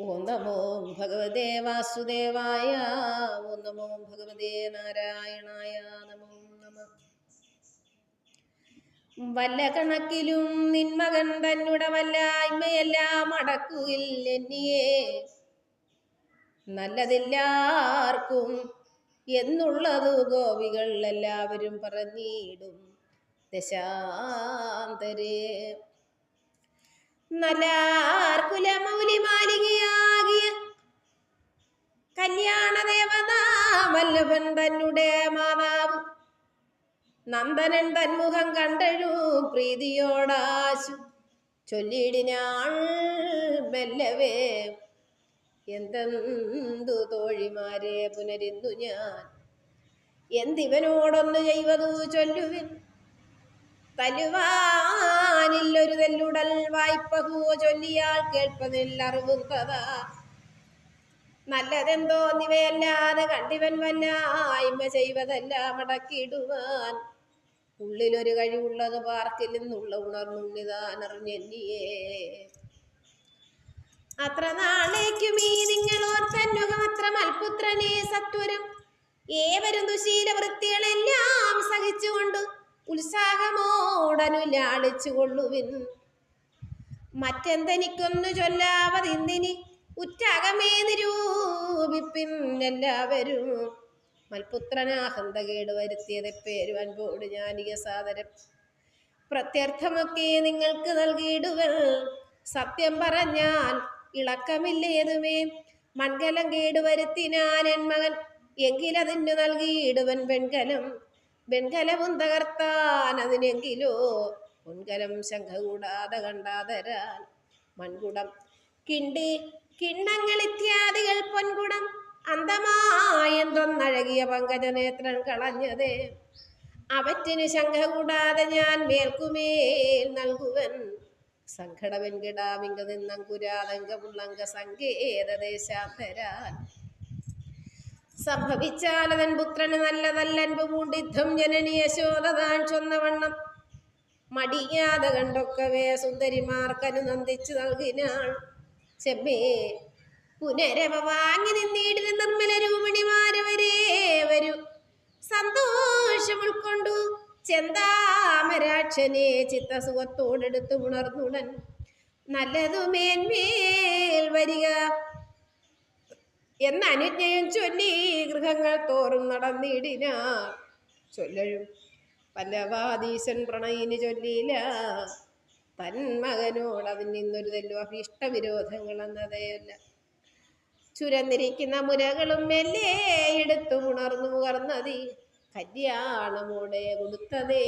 ഓം നമോ ഭഗവതേ വാസുദേവായ ഓം നമോ ഭഗവതേ നാരായണായ നമോ നമ. വല്ല കണക്കിലും നിന്മകൻ തന്നുട വല്ലായ്മയെല്ലാം അടക്കുകിൽ എന്നിയെ. നല്ലതില്ലാർക്കും എന്നുള്ളതു ഗോപികൾ എല്ലാവരും പറഞ്ഞിടും ദശാന്തരേ. നല്ലാർക്കുലമൗലി മാലികയാകിയ കല്യാണ ദേവതാ വല്ലഭൻ തന്നെ മാതാവ്. നന്ദനൻ തന്മുഖം കണ്ടഴു പ്രീതിയോടാശു. ചൊല്ലിടിനാൾ മെല്ലവേ എന്തെന്തു തോഴിമാരെ പുനരിന്നു ഞാൻ? എന്തിവനോടൊന്നു ചെയ്വതു ചൊല്ലുവിൻ? തലുവാനില്ലൊരു തെല്ലുടൽ വായ്പഹുവ ചൊല്ലിയാൽ കേൾപ്പതിൽ നല്ലതെന്തോ നിവയല്ലാതെ കണ്ടിവൻ വല്ല ആയ്മ ചെയ്വതല്ല മടക്കിയിടുവാൻ ഉള്ളിലൊരു കഴിവുള്ളത് പാർക്കിൽ നിന്നുള്ള ഉണർന്നുണ്ണിതാനറിഞ്ഞെന്നിയേ അത്ര നാളേക്കും ഈ നിങ്ങളോർത്തന്നുഖമത്ര മൽപുത്രനെ സത്വരം. ഏവരും ദുശീല വൃത്തികളെല്ലാം സഹിച്ചുകൊണ്ട് ഉത്സാഹമോടനുലാളിച്ചു കൊള്ളുവിൻ മറ്റെന്തെനിക്കൊന്നു ചൊല്ലാവതിന്നിനി ഉറ്റകമേ നിരൂപിപ്പിൻ എല്ലാവരും മൽപുത്രനാഹന്തകേട് വരുത്തിയത് പേരു അൻപോട് ഞാനിക സാദരം പ്രത്യർത്ഥമൊക്കെ നിങ്ങൾക്ക് നൽകിയിടുവൽ. സത്യം പറഞ്ഞാൽ ഇളക്കമില്ലേതുമേ? മൺകലം കേടുവരുത്തിനാൻ എൻ മകൻ എങ്കിലതിന് നൽകിയിടുവൻ വെൺകലം വെൺകലവും തകർത്താൻ അതിനെങ്കിലോ പൊൻകലം ശംഖ കൂടാതെ കണ്ടാതരാൻ മൺകുടം. കിണ്ടി കിണ്ണങ്ങൾ ഇത്യാദികൾ പൊൻകുടം. അന്തമായെന്തൊന്നഴകിയ പങ്കജനേത്രൻ കളഞ്ഞതേ. അവറ്റിന് ശംഖ കൂടാതെ ഞാൻ മേൽക്കുമേൽ നൽകുവൻ. സങ്കട വെൺകിടാവിങ്ക നിന്നങ്കുരാതങ്ക പുള്ളങ്ക സങ്കേതദേശാന്തരാൻ. സംഭവിച്ചാലതൻ പുത്രന് നല്ലതല്ലൻപ് പൂണ്ടിദ്ധം ജനനി ശോധതാൻ താൻ ചൊന്നവണ്ണം. മടിയാതെ കണ്ടൊക്കവേ സുന്ദരിമാർക്കനു നന്ദിച്ചു നൽകിനാൾ. ചെമ്മേ പുനരവ വാങ്ങി നിന്നീടിന് നിർമ്മല രൂപിണിമാര് വരെ വരൂ. സന്തോഷം ഉൾക്കൊണ്ടു ചെന്താമരാക്ഷനെ ചിത്തസുഖത്തോടെടുത്ത് ഉണർന്നുടൻ. നല്ലതു മേന്മേൽ വരിക എന്ന അനുജ്ഞയും ചൊല്ലി ഗൃഹങ്ങൾ തോറും നടന്നിടിനാ ചൊല്ലഴും. പല്ലവാദീശൻ പ്രണയിനി ചൊല്ലിയില്ല. തൻ മകനോട് അതിൽ നിന്നൊരു തെല്ലു അഭീഷ്ടവിരോധങ്ങൾ എന്നതേയല്ല ചുരന്നിരിക്കുന്ന മുരകളും മെല്ലെ എടുത്തു ഉണർന്നു മുകർന്നതി കല്യാണമോടെ കൊടുത്തതേ